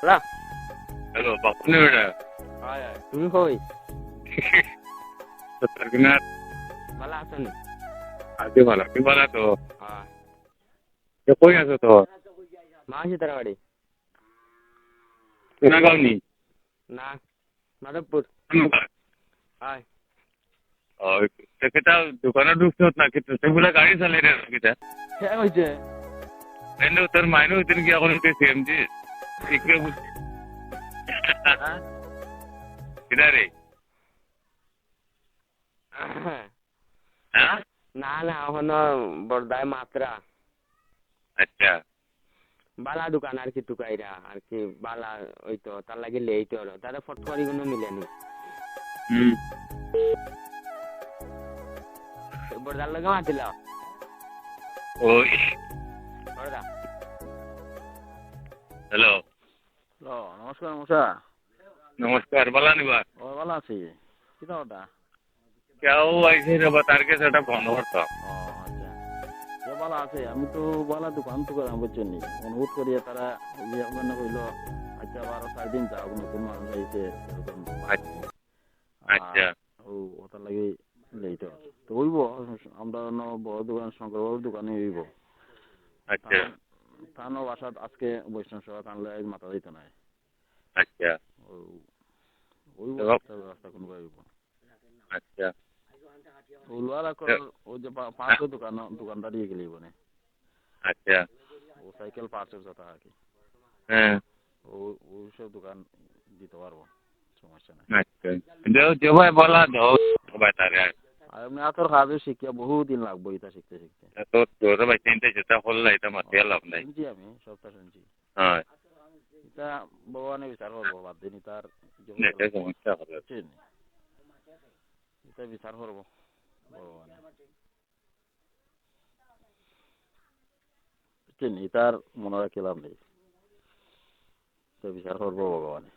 বলা হ্যালো বাপুনি বেটা হয় হয়। তুমি কই? সত্তরকিনার ভালো আছো নি? আগে ভালো তুই ভালো তো হ্যাঁ। তো কই আছো তো? মাসি তার বাড়ি। সোনাগাঁওনি? না মাধবপুর। হয়। তেখেতা দোকানত ঢুকছত না কিন্তু সেগুলা গাড়ি চালাই রে কিটা সে হয়েছে এনে তোর মাইনে হইতেন কি এখন হইতে সিএমজি ইকরে কিটা রে হ্যাঁ না না এখনও বড়দায় মাত্রা। আচ্ছা। বালা দোকান আর কি টুকাইরা আর কি বালা ওই তো তার লাগে হলো তারা ফট করে কোনো মিলেনি হুম। বড়দার লগে মাতিল? ওই। হ্যালো। হ্যালো নমস্কার মশা। নমস্কার বলা নিবা ও ভালো আছি। কিতা ওটা কেউ আইসে রে বা তার কাছে একটা ফোন করতাম ও আচ্ছা। এ ভালো আছে। আমি তো ভালো দোকান তো করাম বুঝছেন অনুরোধ করিয়া তারা ইয়ে মানে কইল আচ্ছা বারো চার দিন যাও নতুন মানুষ আইছে আচ্ছা। আচ্ছা। ও ওটার লাগে লেট তো হইব আমরা বড় দোকান শঙ্কর বাবুর দোকানে হইব। আচ্ছা। তানো বাসাত আজকে বৈষ্ণব সভা টানলে মাথা দিত নাই। আচ্ছা। আচ্ছা। ওলোয়ার যে দোকান গেলি আচ্ছা। ও সাইকেল আর কি হ্যাঁ ও দোকান দিতে পারব সমস্যা নাই। আচ্ছা। দেও বলা দাও সবাই তারে আর এমনি আতর কাজও শিখিয়া বহু দিন লাগবো এটা শিখতে শিখতে নাই। শুনছি আমি সবটা শুনছি। হ্যাঁ। এটা ভগবানে বিচার করব বাদ দিন তার এটা সমস্যা হবে। এটা বিচার করব ভগবানে। বুঝছেন এটার মনে রাখলাম নেই। এটা বিচার করব ভগবানে।